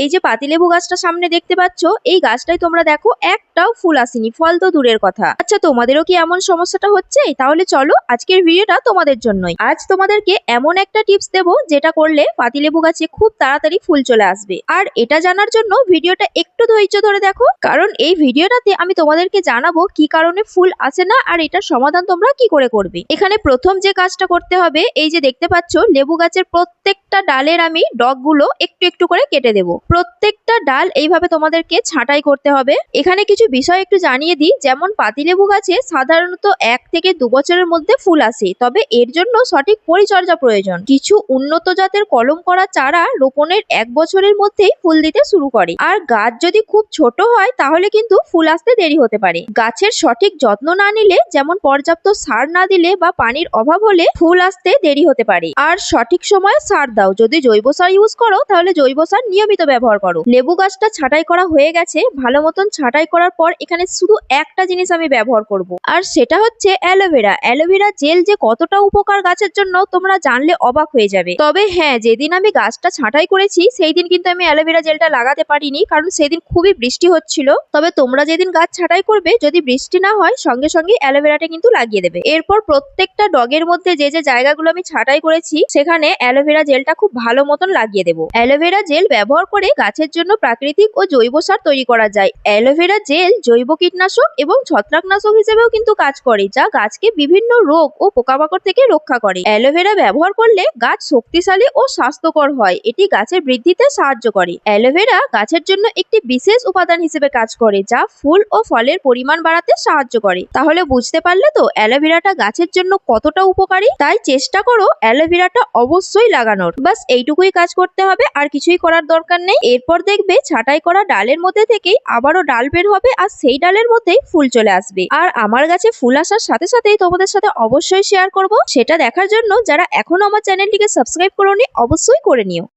এই যে পাতিলেবু গাছটা সামনে দেখতে পাচ্ছ, এই গাছটাই তোমরা দেখো একটাও ফুল আসেনি, ফল তো দূরের কথা। আচ্ছা তোমাদেরও কি এমন সমস্যাটা হচ্ছে? তাহলে চলো আজকের ভিডিওটা তোমাদের জন্যই। আজ তোমাদেরকে এমন একটা টিপস দেবো, যেটা করলে পাতিলেবু গাছে খুব তাড়াতাড়ি ফুল চলে আসবে। আর এটা জানার জন্য ভিডিওটা একটু ধৈর্য ধরে দেখো, কারণ এই ভিডিওটাতে আমি তোমাদেরকে জানাব কি কারণে ফুল আসে না, আর এটার সমাধান তোমরা কি করে করবে। এখানে প্রথম যে কাজটা করতে হবে, এই যে দেখতে পাচ্ছ, লেবু গাছের প্রত্যেকটা ডালের আমি ডগগুলো একটু একটু করে কেটে দেব। প্রত্যেকটা ডাল এইভাবে তোমাদেরকে ছাঁটাই করতে হবে। এখানে কিছু বিষয় একটু জানিয়ে দিই, যেমন পাতিলেবু গাছে সাধারণত এক থেকে দু বছরের মধ্যে ফুল আসে, তবে এর জন্য সঠিক পরিচর্যা প্রয়োজন। কিছু উন্নত জাতের কলম করা চারা রোপণের এক বছরের মধ্যেই ফুল দিতে শুরু করে। আর গাছ যদি খুব ছোট হয়, তাহলে কিন্তু ফুল আসতে দেরি হতে পারে। গাছের সঠিক যত্ন না নিলে, যেমন পর্যাপ্ত সার না দিলে বা পানির অভাব হলে ফুল আসতে দেরি হতে পারে। আর সঠিক সময়ে সার দাও। যদি জৈব সার ইউজ করো, তাহলে জৈব সার নিয়মিত ব্যবহার করো। লেবু গাছটা ছাঁটাই করা হয়ে গেছে। ভালো মতন ছাঁটাই করার পর এখানে শুধু একটা জিনিস আমি ব্যবহার করব। আর সেটা হচ্ছে অ্যালোভেরা অ্যালোভেরা জেল যে কতটা উপকার গাছের জন্য তোমরা জানলে অবাক হয়ে যাবে। তবে হ্যাঁ যেদিন আমি গাছটা ছাঁটাই করেছি সেই দিন কিন্তু আমি অ্যালোভেরা জেলটা লাগাতে পারিনি, কারণ সেদিন খুবই বৃষ্টি হচ্ছিল। তবে তোমরা যেদিন গাছ ছাঁটাই করবে, যদি বৃষ্টি না হয়, সঙ্গে সঙ্গে অ্যালোভেরাটা কিন্তু লাগিয়ে দেবে। এরপর প্রত্যেকটা ডগের মধ্যে যে যে জায়গাগুলো আমি ছাঁটাই করেছি, সেখানে অ্যালোভেরা জেলটা খুব ভালো মতন লাগিয়ে দেবো। অ্যালোভেরা জেল ব্যবহার করে গাছের জন্য প্রাকৃতিক ও জৈব সার তৈরি করা যায়। অ্যালোভেরা জেল, জৈব কীটনাশক এবং ছত্রাকনাশক হিসেবেও কিন্তু কাজ করে, যা গাছকে বিভিন্ন রোগ ও পোকামাকড় থেকে রক্ষা করে। অ্যালোভেরা ব্যবহার করলে গাছ শক্তিশালী ও স্বাস্থ্যকর হয়, এটি গাছের বৃদ্ধিতে সাহায্য করে। অ্যালোভেরা গাছের জন্য একটি বিশেষ উপাদান হিসেবে কাজ করে, যা ফুল ও ফলের পরিমাণ বাড়াতে সাহায্য করে। তাহলে বুঝতে পারলে তো অ্যালোভেরাটা গাছের জন্য কতটা উপকারী? তাই চেষ্টা করো অ্যালোভেরাটা অবশ্যই লাগানোর। বাস এইটুকুই কাজ করতে হবে, আর কিছুই করার দরকার নেই। এরপর দেখবে ছাটাই করা ডালের মধ্যে থেকেই আবারও ডাল বের হবে আর সেই ডালের মধ্যেই ফুল চলে আসবে। আর আমার গাছে ফুল আসার সাথে সাথেই তোমাদের সাথে অবশ্যই শেয়ার করব। সেটা দেখার জন্য যারা এখনও আমার চ্যানেলটিকে সাবস্ক্রাইব করোনি, অবশ্যই করে নিও।